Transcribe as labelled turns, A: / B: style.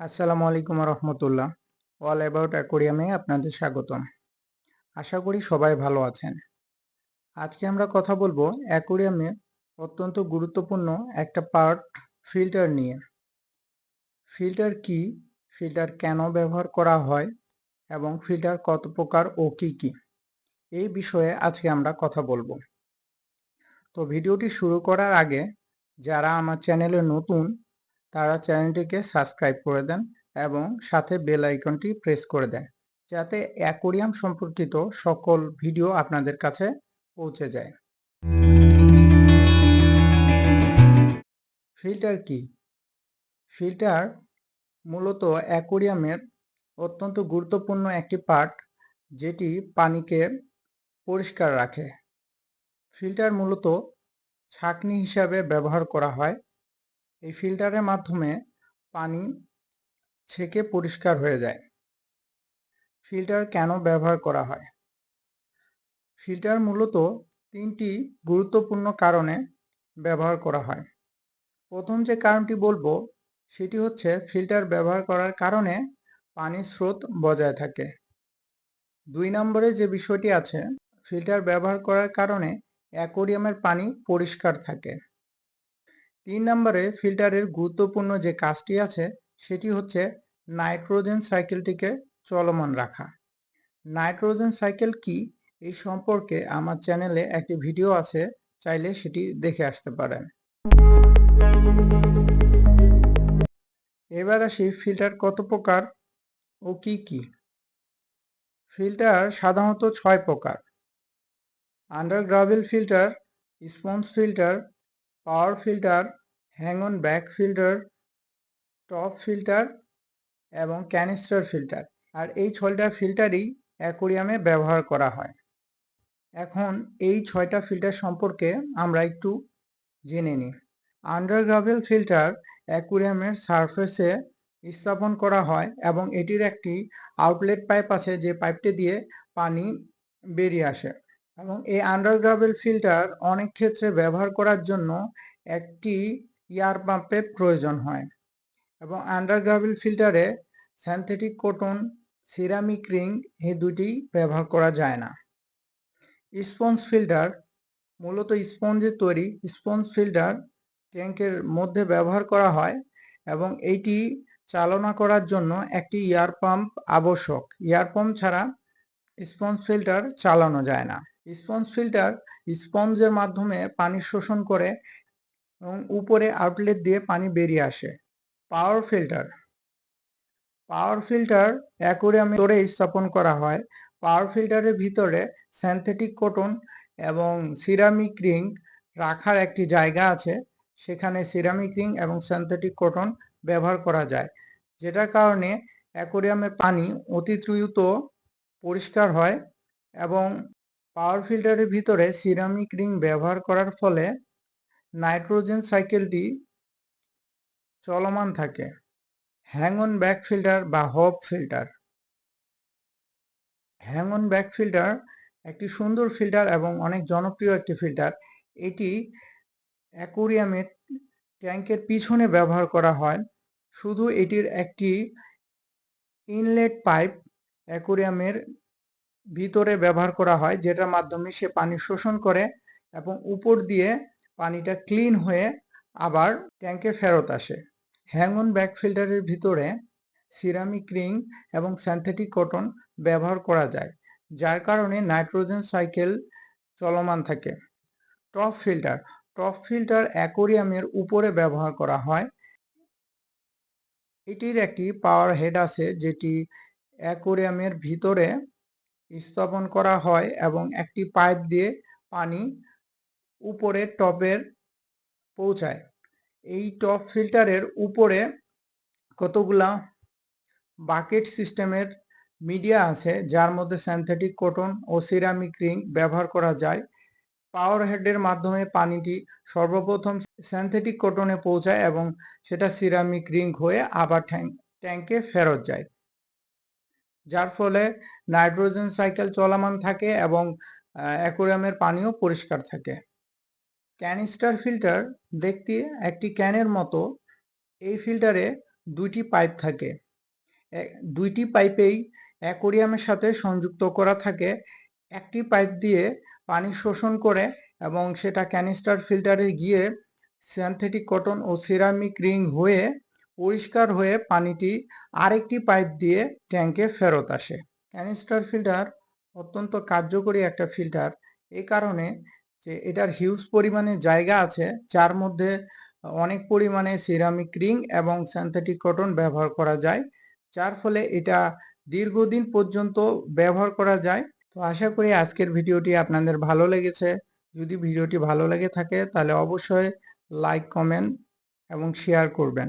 A: আসসালামু আলাইকুম রহমতুল্লাহ। All about অ্যাকোরিয়ামে আপনাদের স্বাগতম। আশা করি সবাই ভালো আছেন। আজকে আমরা কথা বলব অ্যাকোরিয়ামের অত্যন্ত গুরুত্বপূর্ণ একটা পার্ট ফিল্টার নিয়ে। ফিল্টার কি? ফিল্টার কেন ব্যবহার করা হয়? এবং ফিল্টার কত প্রকার ও কি কি? এই বিষয়ে আজকে আমরা কথা বলব। তো ভিডিওটি শুরু করার আগে যারা আমার চ্যানেলে নতুন, তারা চ্যানেলটিকে সাবস্ক্রাইব করে দেন এবং সাথে বেল আইকনটি প্রেস করে দেন, যাতে অ্যাকোরিয়াম সম্পর্কিত সকল ভিডিও আপনাদের কাছে পৌঁছে যায়। ফিল্টার কি? ফিল্টার মূলত অ্যাকোরিয়ামের অত্যন্ত গুরুত্বপূর্ণ একটি পার্ট যেটি পানিকে পরিষ্কার রাখে। ফিল্টার মূলত ছাঁকনি হিসাবে ব্যবহার করা হয়। এই ফিল্টারের মাধ্যমে পানি ছেঁকে পরিষ্কার হয়ে যায়। ফিল্টার কেন ব্যবহার করা হয়? ফিল্টার মূলত তিনটি গুরুত্বপূর্ণ কারণে ব্যবহার করা হয়। প্রথম যে কারণটি বলব, সেটি হচ্ছে ফিল্টার ব্যবহার করার কারণে পানির স্রোত বজায় থাকে। দুই নম্বরে যে বিষয়টি আছে, ফিল্টার ব্যবহার করার কারণে অ্যাকোরিয়ামের পানি পরিষ্কার থাকে। তিন নম্বরে ফিল্টারের গুরুত্বপূর্ণ যে কাজটি আছে, সেটি হচ্ছে নাইট্রোজেন সাইকেলটিকে চলমান রাখা। নাইট্রোজেন সাইকেল কি, এই সম্পর্কে আমার চ্যানেলে একটি ভিডিও আছে, চাইলে সেটি দেখে আসতে পারেন। এবার আসি ফিল্টার কত প্রকার ও কি কি। ফিল্টার সাধারণত ছয় প্রকার। Undergravel filter sponge filter power filter hang on back filter top filter এবং ক্যানিস্টার ফিল্টার আর এই ছয়টা ফিল্টারই অ্যাকোরিয়ামে ব্যবহার করা হয়। এখন এই ছয়টা ফিল্টার সম্পর্কে আমরা একটু জেনে নিই। আন্ডারগ্রাভেল ফিল্টার অ্যাকোরিয়ামের সারফেসে স্থাপন করা হয় এবং এটির একটি আউটলেট পাইপ আছে যে পাইপটি দিয়ে পানি বেরিয়ে আসে। এবং এই আন্ডারগ্রাভেল ফিল্টার অনেক ক্ষেত্রে ব্যবহার করার জন্য একটি এয়ার পাম্পের প্রয়োজন হয়। এবং আন্ডারগ্রাভেল ফিল্টারে সিনথেটিক কটন সিরামিক রিং এই দুটি ব্যবহার করা যায় না। স্পঞ্জ ফিল্টার মূলত স্পঞ্জের তৈরি স্পঞ্জ ফিল্টার ট্যাঙ্কের মধ্যে ব্যবহার করা হয় এবং এইটি চালনা করার জন্য একটি এয়ার পাম্প আবশ্যক। এয়ার পাম্প ছাড়া স্পঞ্জ ফিল্টার চালানো যায় না। স্পঞ্জ ফিল্টার স্পঞ্জের মাধ্যমে পানি শোষণ করে এবং উপরে আউটলেট দিয়ে পানি বেরিয়ে আসে। পাওয়ার ফিল্টার পাওয়ার ফিল্টার অ্যাকোরিয়ামে তোরে স্থাপন করা হয়। পাওয়ার ফিল্টারের ভিতরে সিনথেটিক কটন এবং সিরামিক রিং রাখার একটি জায়গা আছে। সেখানে সিরামিক রিং এবং সিনথেটিক কটন ব্যবহার করা যায়। যেটার কারণে অ্যাকোরিয়ামের পানি অতি দ্রুত পরিষ্কার হয় এবং পাওয়ার ফিল্টারের ভিতরে সিরামিক রিং ব্যবহার করার ফলে নাইট্রোজেন সাইকেলটি চলমান থাকে। হ্যাং অন ব্যাক ফিল্টার বা hob filter hang on back filter একটি সুন্দর ফিল্টার এবং অনেক জনপ্রিয় একটি ফিল্টার এটি অ্যাকোরিয়ামের ট্যাঙ্কের পিছনে ব্যবহার করা হয়। শুধু এটির একটি ইনলেট পাইপ অ্যাকোরিয়ামের ভিতরে ব্যবহার করা হয়, যেটার মাধ্যমে সে পানি শোষণ করে এবং উপর দিয়ে পানিটা ক্লিন হয়ে আবার ট্যাঙ্কে ফেরত আসে। হ্যাংন ব্যাক ফিল্টারের ভিতরে সিরামিক রিং এবং সিনথেটিক কটন ব্যবহার করা যায়, যার কারণে নাইট্রোজেন সাইকেল চলমান থাকে। টপ ফিল্টার টপ ফিল্টার অ্যাকোরিয়ামের উপরে ব্যবহার করা হয়। এটির একটি পাওয়ার হেড আছে, যেটি অ্যাকোরিয়ামের ভিতরে স্থাপন করা হয় এবং একটি পাইপ দিয়ে পানি উপরে টপের পৌঁছায়। এই টপ ফিল্টারের উপরে কতগুলা বাকেট সিস্টেমের মিডিয়া আছে, যার মধ্যে সিনথেটিক কটন ও সিরামিক রিং ব্যবহার করা যায়। পাওয়ার হেডের মাধ্যমে পানিটি সর্বপ্রথম সিনথেটিক কটনে পৌঁছায় এবং সেটা সিরামিক রিং হয়ে আবার ট্যাঙ্কে ফেরত যায়। যার ফলে নাইট্রোজেন সাইকেল চলমান থাকে এবং অ্যাকোরিয়ামের পানিও পরিষ্কার থাকে। ক্যানিস্টার ফিল্টার দেখতে একটি ক্যানের মতো, এই ফিল্টারে দুইটি পাইপ থাকে। দুইটি পাইপেই অ্যাকোরিয়ামের সাথে সংযুক্ত করা থাকে। একটি পাইপ দিয়ে পানি শোষণ করে এবং সেটা ক্যানিস্টার ফিল্টারে গিয়ে সিনথেটিক কটন ও সিরামিক রিং হয়ে পরিষ্কার হয়ে পানিটি আরেকটি পাইপ দিয়ে ট্যাঙ্কে ফেরত আসে। ক্যানিস্টার ফিল্টার অত্যন্ত কার্যকরী একটা ফিল্টার। এই কারণে যে এটার হিউজ পরিমাণে জায়গা আছে, যার মধ্যে অনেক পরিমাণে সিরামিক রিং এবং সিনথেটিক কটন ব্যবহার করা যায়, যার ফলে এটা দীর্ঘদিন পর্যন্ত ব্যবহার করা যায়। তো আশা করি আজকের ভিডিওটি আপনাদের ভালো লেগেছে। যদি ভিডিওটি ভালো লেগে থাকে, তাহলে অবশ্যই লাইক, কমেন্ট এবং শেয়ার করবেন।